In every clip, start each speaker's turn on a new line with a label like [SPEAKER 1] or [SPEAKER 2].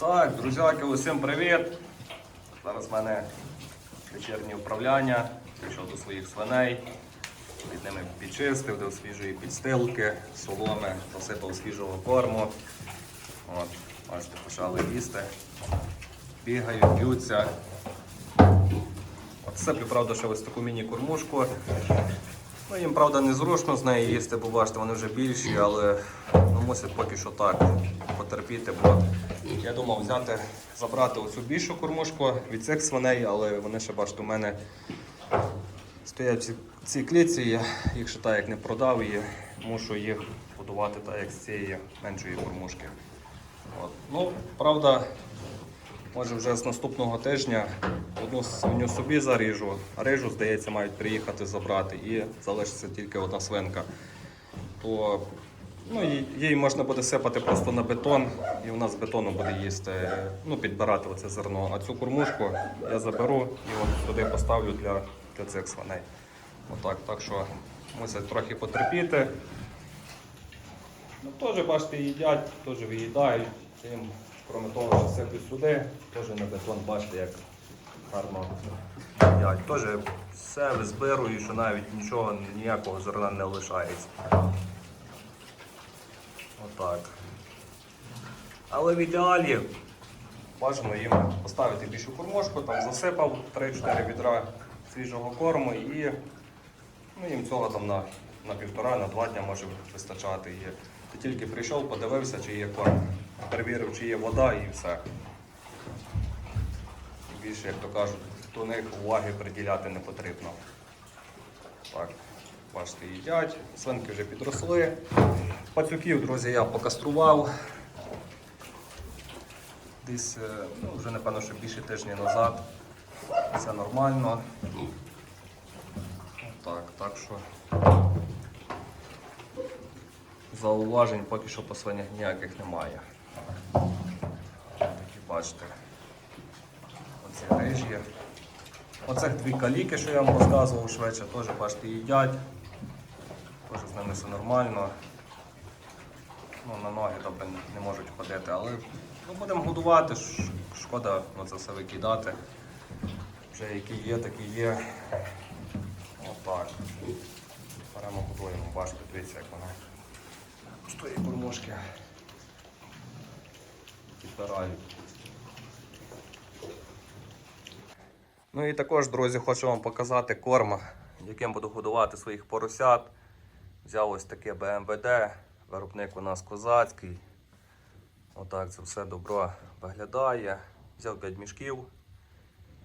[SPEAKER 1] Так, друзяки, усім привіт! Зараз в мене вечірнє управляння. Прийшов до своїх свиней, від ними підчистив, до свіжої підстилки, соломи, посипав свіжого корму. От, бачите, почали їсти. Бігають, б'ються. От сиплю, правда, ще ось таку міні-кормушку. Ну, їм, правда, незручно з неї їсти, бо бачите, вони вже більші, але ну, мусять поки що так потерпіти, бо я думав взяти, забрати оцю більшу кормушку від цих свиней, але вони ще бачите, у мене стоять ці, ці клітці, я їх ще так як не продав і мушу їх будувати так, як з цієї меншої кормушки. От. Ну, правда, може вже з наступного тижня одну свиню собі заріжу, а рижу, здається, мають приїхати забрати і залишиться тільки одна свинка. То ну, їй можна буде сипати просто на бетон, і вона з бетону буде їсти, ну, підбирати оце зерно. А цю кормушку я заберу і от туди поставлю для, для цих свиней. Отак, так що мусять трохи потерпіти. Ну, теж, бачите, їдять, теж виїдають. Їм, крім того, що сиплю сюди, теж на бетон, бачите, як гарно їдять. Теж все визбирую, що навіть нічого, ніякого зерна не лишається. Отак. Але в ідеалі бажано їм поставити більшу кормушку, там засипав 3-4 відра свіжого корму і ну, їм цього там на, на півтора, на два дня може вистачати. І ти тільки прийшов, подивився, чи є корм, перевірив, чи є вода і все. Більше, як то кажуть, до них уваги приділяти не потрібно. Так, бачите, їдять, свинки вже підросли. Пацюків, друзі, я покастрував. Десь, е, ну, вже напевно, що більше тижня назад. Все нормально. Так, так що зауважень поки що по свинях ніяких немає. Такі бачите. Оці рижі. Оцих дві каліки, що я вам розказував швидше, теж бачите, їдять. Теж з ними все нормально. Ну, на ноги добре не можуть ходити, але ну, будемо годувати, шкода ну, це все викидати. Вже які є, такі є. Отак. Беремо годуємо, бачите, дивіться, як вона з тої кормушки підбирають. Ну і також, друзі, хочу вам показати корм, яким буду годувати своїх поросят. Взяв ось таке БМВД, виробник у нас козацький. Отак це все добро виглядає. Взяв 5 мішків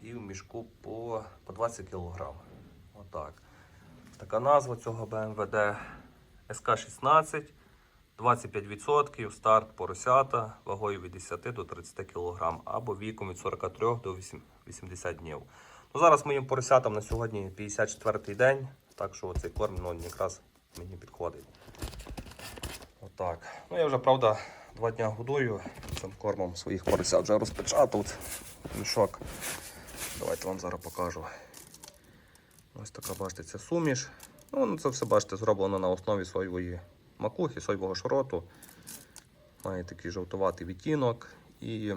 [SPEAKER 1] і в мішку по, по 20 кг. Отак. Така назва цього БМВД СК-16, 25%, старт поросята вагою від 10 до 30 кг або віком від 43 до 80 днів. Ну, зараз моїм поросятам на сьогодні 54-й день, так що цей корм ну, якраз мені підходить. Отак. Ну я вже, правда, два дня годую цим кормом своїх поросят. Вже розпечатав мішок. Давайте вам зараз покажу. Ось така, бачите, це суміш. Ну, ну, це все, бачите, зроблено на основі соєвої макухи, соєвого шроту. Має такий жовтуватий відтінок. І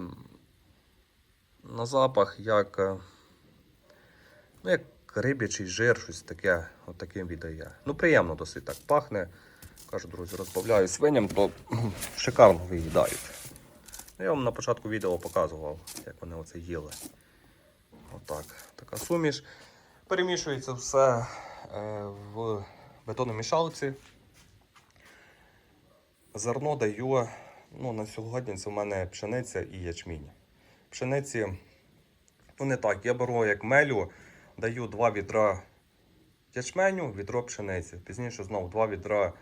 [SPEAKER 1] на запах як, е, ну, як риб'ячий жир, щось таке, от таким віддає. Ну, приємно досить так пахне. Кажу, друзі, розбавляю свиням, то шикарно виїдають. Ну, Я вам на початку відео показував, як вони оце їли. Отак, така суміш. Перемішується все е, в бетономішалці. Зерно даю, ну, на сьогодні це в мене пшениця і ячмінь. Пшениці, ну не так, я беру як мелю, даю 2 відра ячменю, відро пшениці. Пізніше знову 2 відра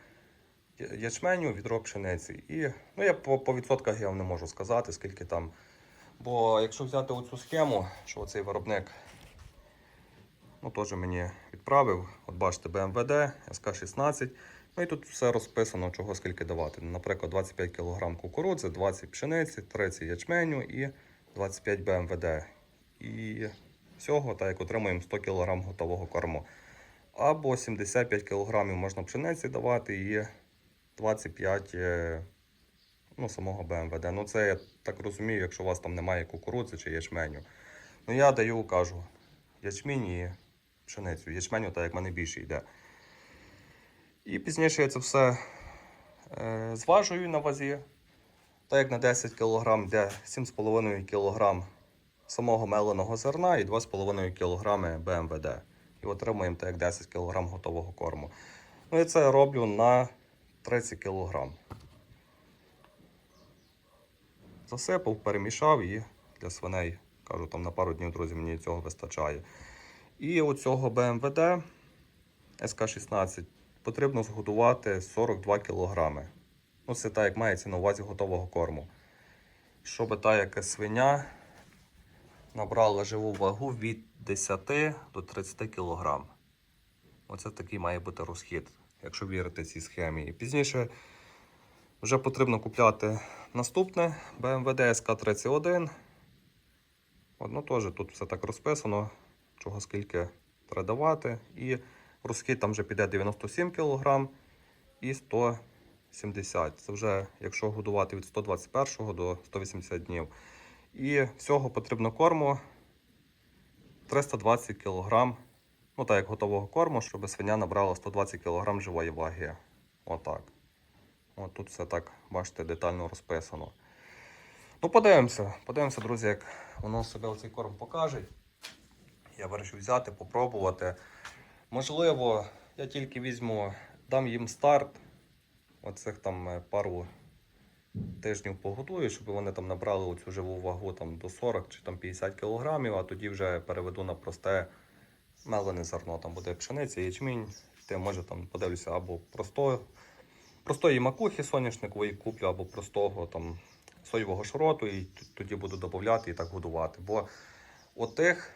[SPEAKER 1] ячменю, відро пшениці. І ну, я по, по відсотках я вам не можу сказати, скільки там. Бо якщо взяти оцю схему, що цей виробник ну, теж мені відправив, от бачите, БМВД, СК-16. Ну і тут все розписано, чого скільки давати. Наприклад, 25 кг кукурудзи, 20 пшениці, 30 ячменю і 25 БМВД. І всього, так як отримуємо 100 кг готового корму. Або 75 кг можна пшениці давати і 25 е, ну, самого БМВД. Ну, це я так розумію, якщо у вас там немає кукурудзи чи ячменю. Ну, я даю, кажу, ячмінь і пшеницю. Ячменю, так як в мене більше йде. І пізніше я це все е, зважую на вазі. Так як на 10 кг йде 7,5 кг самого меленого зерна і 2,5 кг БМВД. І отримуємо так як 10 кг готового корму. Ну і це я роблю на 30 кг. Засипав, перемішав і для свиней, кажу, там на пару днів, друзі, мені цього вистачає. І оцього БМВД СК-16 потрібно згодувати 42 кг. Ну, це так, як мається на увазі готового корму. Щоб та яка свиня набрала живу вагу від 10 до 30 кг. Оце такий має бути розхід, якщо вірити цій схемі. І пізніше вже потрібно купляти наступне BMW SK31. Одно теж тут все так розписано, чого скільки треба давати. І розхід там вже піде 97 кг і 170. Це вже якщо годувати від 121 до 180 днів. І всього потрібно корму 320 кг. Ну так, як готового корму, щоб свиня набрала 120 кг живої ваги. Отак. От тут все так, бачите, детально розписано. Ну, подивимося, подивимося, друзі, як воно себе оцей корм покаже. Я вирішив взяти, попробувати. Можливо, я тільки візьму, дам їм старт. Оцих там е, пару тижнів погодую, щоб вони там набрали оцю живу вагу там, до 40 чи там 50 кг, а тоді вже переведу на просте мелене зерно. Там буде пшениця, ячмінь. Ти може там подивлюся або просто, простої макухи соняшникової куплю, або простого там соєвого шроту, і тоді буду додати і так годувати. Бо отих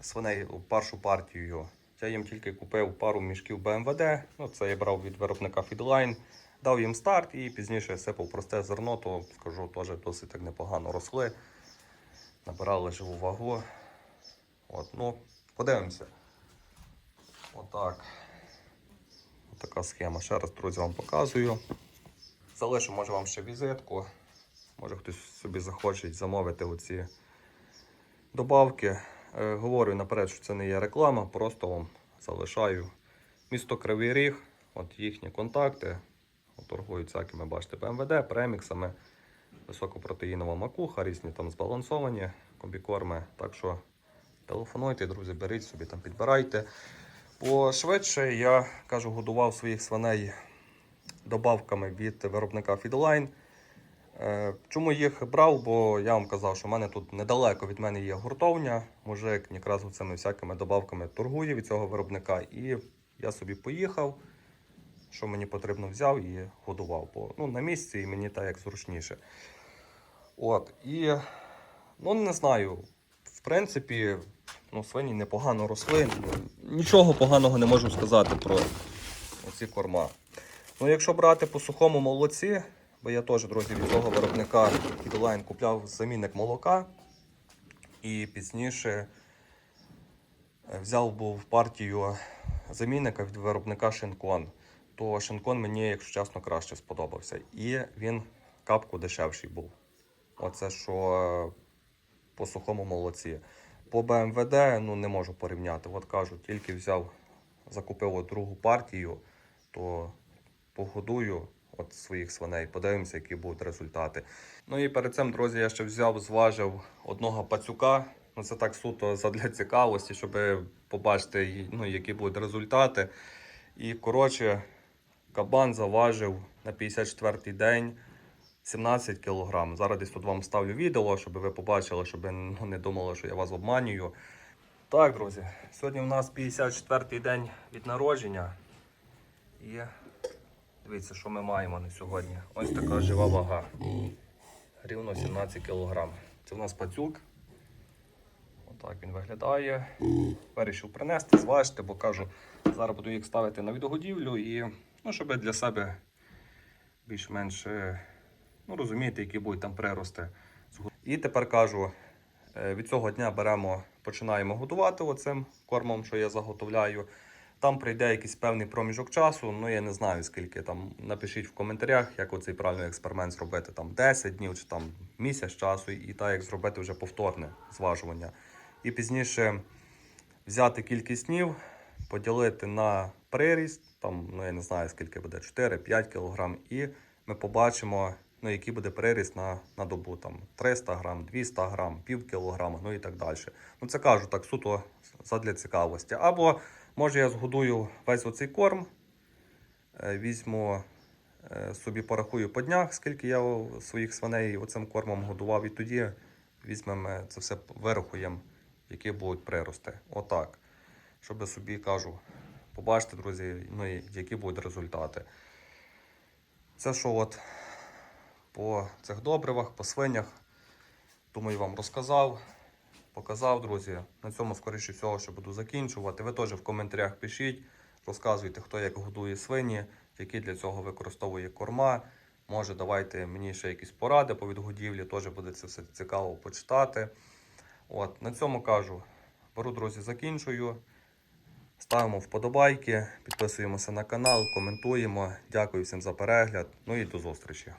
[SPEAKER 1] свиней першу партію я їм тільки купив пару мішків БМВД. Ну, це я брав від виробника Feedline. Дав їм старт і пізніше сипав просте зерно, то скажу, теж досить так непогано росли. Набирали живу вагу. От, ну, подивимося. Отак. Отака схема. Ще раз, друзі, вам показую. Залишу, може, вам ще візитку. Може хтось собі захоче замовити оці добавки. Е, говорю наперед, що це не є реклама, просто вам залишаю. Місто Кривий Ріг, от їхні контакти. Торгують всякими, бачите, ПМВД, преміксами, високопротеїнова макуха, різні там збалансовані комбікорми. Так що телефонуйте, друзі, беріть собі там, підбирайте. Бо швидше я кажу, годував своїх свиней добавками від виробника Feedline. Е, Чому їх брав? Бо я вам казав, що в мене тут недалеко від мене є гуртовня. Мужик якраз цими всякими добавками торгує від цього виробника. І я собі поїхав, що мені потрібно взяв і годував. Бо ну, на місці і мені так як зручніше. От, і ну не знаю. В принципі, ну, свині непогано росли. Нічого поганого не можу сказати про оці корма. Ну, якщо брати по сухому молоці, бо я теж, друзі, від того виробника Feedline купляв замінник молока. І пізніше е, взяв був партію замінника від виробника Шинкон. То Шинкон мені, якщо чесно, краще сподобався. І він капку дешевший був. Оце що по сухому молоці. По БМВД ну, не можу порівняти. От кажу, тільки взяв, закупив другу партію, то погодую от своїх свиней, подивимося, які будуть результати. Ну і перед цим, друзі, я ще взяв, зважив одного пацюка. Ну, це так суто задля цікавості, щоб побачити, ну, які будуть результати. І коротше, кабан заважив на 54-й день 17 кг. Зараз десь тут вам ставлю відео, щоб ви побачили, щоб ви ну, не думали, що я вас обманюю. Так, друзі, сьогодні у нас 54-й день від народження. І дивіться, що ми маємо на сьогодні. Ось така жива вага. Рівно 17 кг. Це у нас пацюк. Отак він виглядає. Вирішив принести, зважити, бо кажу, зараз буду їх ставити на відгодівлю і ну, щоб для себе більш-менш е, ну, розуміти, які будуть там прирости. І тепер кажу, е, від цього дня беремо, починаємо годувати оцим кормом, що я заготовляю. Там прийде якийсь певний проміжок часу. Ну я не знаю скільки там. Напишіть в коментарях, як оцей правильний експеримент зробити. Там 10 днів чи там місяць часу, і так як зробити вже повторне зважування. І пізніше взяти кількість днів, поділити на приріст, там, ну я не знаю скільки буде, 4-5 кг, і ми побачимо, ну, який буде приріст на, на добу, там 300 грам, 200 грам, пів кілограма, ну і так далі. Ну це кажу так суто задля цікавості. Або може я згодую весь оцей корм, е, візьму е, собі порахую по днях, скільки я своїх свиней оцим кормом годував, і тоді візьмемо це все вирахуємо, які будуть прирости. Отак. Щоб собі кажу, побачите, друзі, ну які будуть результати. Це що от по цих добривах, по свинях. Думаю, вам розказав, показав, друзі. На цьому, скоріше всього, що буду закінчувати. Ви теж в коментарях пишіть, розказуйте, хто як годує свині, які для цього використовує корма. Може, давайте мені ще якісь поради по відгодівлі, теж буде це все цікаво почитати. От, на цьому кажу. Беру, друзі, закінчую. Ставимо вподобайки, підписуємося на канал, коментуємо. Дякую всім за перегляд. Ну і до зустрічі.